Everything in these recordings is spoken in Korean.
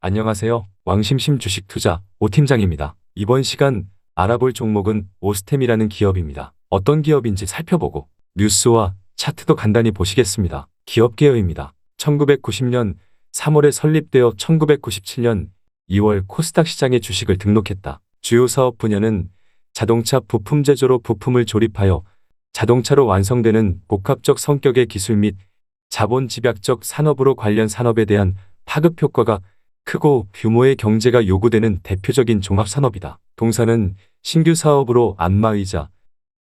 안녕하세요. 왕심심 주식 투자 오 팀장입니다. 이번 시간 알아볼 종목은 오스템이라는 기업입니다. 어떤 기업인지 살펴보고 뉴스와 차트도 간단히 보시겠습니다. 기업 개요입니다. 1990년 3월에 설립되어 1997년 2월 코스닥 시장에 주식을 등록했다. 주요 사업 분야는 자동차 부품 제조로 부품을 조립하여 자동차로 완성되는 복합적 성격의 기술 및 자본 집약적 산업으로 관련 산업에 대한 파급 효과가 크고 규모의 경제가 요구되는 대표적인 종합산업이다. 동사는 신규 사업으로 안마의자,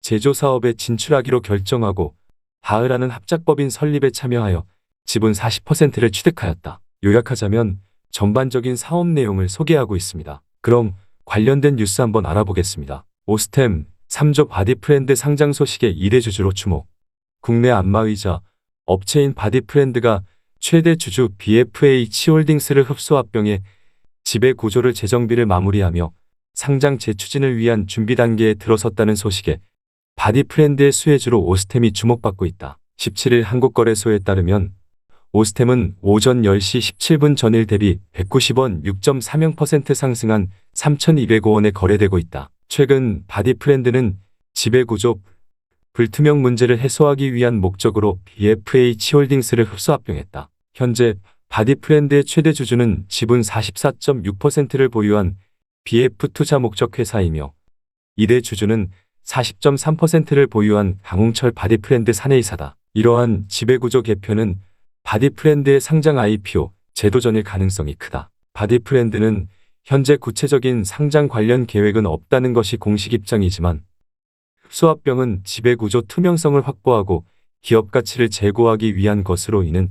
제조 사업에 진출하기로 결정하고 바흐라는 합작법인 설립에 참여하여 지분 40%를 취득하였다. 요약하자면 전반적인 사업 내용을 소개하고 있습니다. 그럼 관련된 뉴스 한번 알아보겠습니다. 오스템 3조 바디프렌드 상장 소식의 1회 주주로 주목. 국내 안마의자 업체인 바디프렌드가 최대 주주 BFH 홀딩스를 흡수 합병해 지배 구조를 재정비를 마무리하며 상장 재추진을 위한 준비 단계에 들어섰다는 소식에 바디프렌드의 수혜주로 오스템이 주목받고 있다. 17일 한국거래소에 따르면 오스템은 오전 10시 17분 전일 대비 190원 6.30% 상승한 3,205원에 거래되고 있다. 최근 바디프렌드는 지배구조 불투명 문제를 해소하기 위한 목적으로 BFH 홀딩스를 흡수 합병했다. 현재 바디프렌드의 최대 주주는 지분 44.6%를 보유한 BF 투자 목적 회사이며 이대 주주는 40.3%를 보유한 강홍철 바디프렌드 사내이사다. 이러한 지배구조 개편은 바디프렌드의 상장 IPO 제도전일 가능성이 크다. 바디프렌드는 현재 구체적인 상장 관련 계획은 없다는 것이 공식 입장이지만 흡수합병은 지배구조 투명성을 확보하고 기업 가치를 제고하기 위한 것으로 인은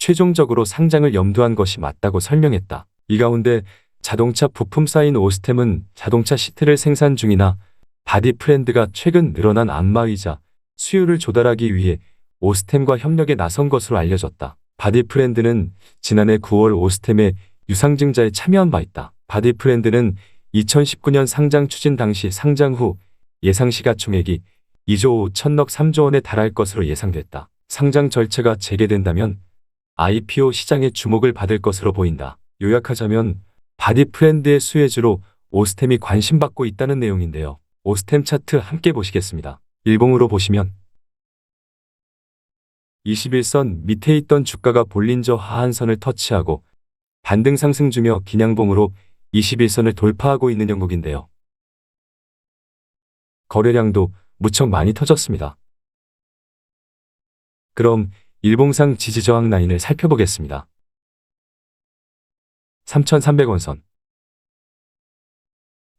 최종적으로 상장을 염두한 것이 맞다고 설명했다. 이 가운데 자동차 부품 사인 오스템은 자동차 시트를 생산 중이나 바디프렌드가 최근 늘어난 안마의자 수요를 조달하기 위해 오스템과 협력에 나선 것으로 알려졌다. 바디프렌드는 지난해 9월 오스템의 유상증자에 참여한 바 있다. 바디프렌드는 2019년 상장 추진 당시 상장 후 예상 시가 총액이 2조 5천억 3조 원에 달할 것으로 예상됐다. 상장 절차가 재개된다면 IPO 시장의 주목을 받을 것으로 보인다. 요약하자면 바디프렌드의 수혜주로 오스템이 관심받고 있다는 내용인데요. 오스템 차트 함께 보시겠습니다. 일봉으로 보시면 21선 밑에 있던 주가가 볼린저 하한선을 터치하고 반등 상승 주며 기냥봉으로 21선을 돌파하고 있는 형국인데요. 거래량도 무척 많이 터졌습니다. 그럼 일봉상 지지저항 라인을 살펴보겠습니다. 3,300원 선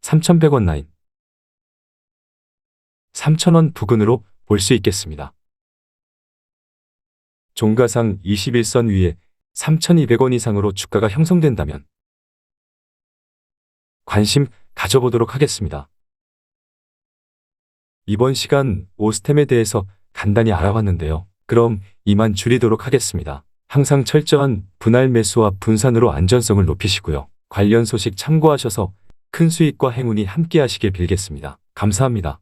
3,100원 라인 3,000원 부근으로 볼 수 있겠습니다. 종가상 21선 위에 3,200원 이상으로 주가가 형성된다면 관심 가져보도록 하겠습니다. 이번 시간 오스템에 대해서 간단히 알아봤는데요. 그럼 이만 줄이도록 하겠습니다. 항상 철저한 분할 매수와 분산으로 안전성을 높이시고요. 관련 소식 참고하셔서 큰 수익과 행운이 함께 하시길 빌겠습니다. 감사합니다.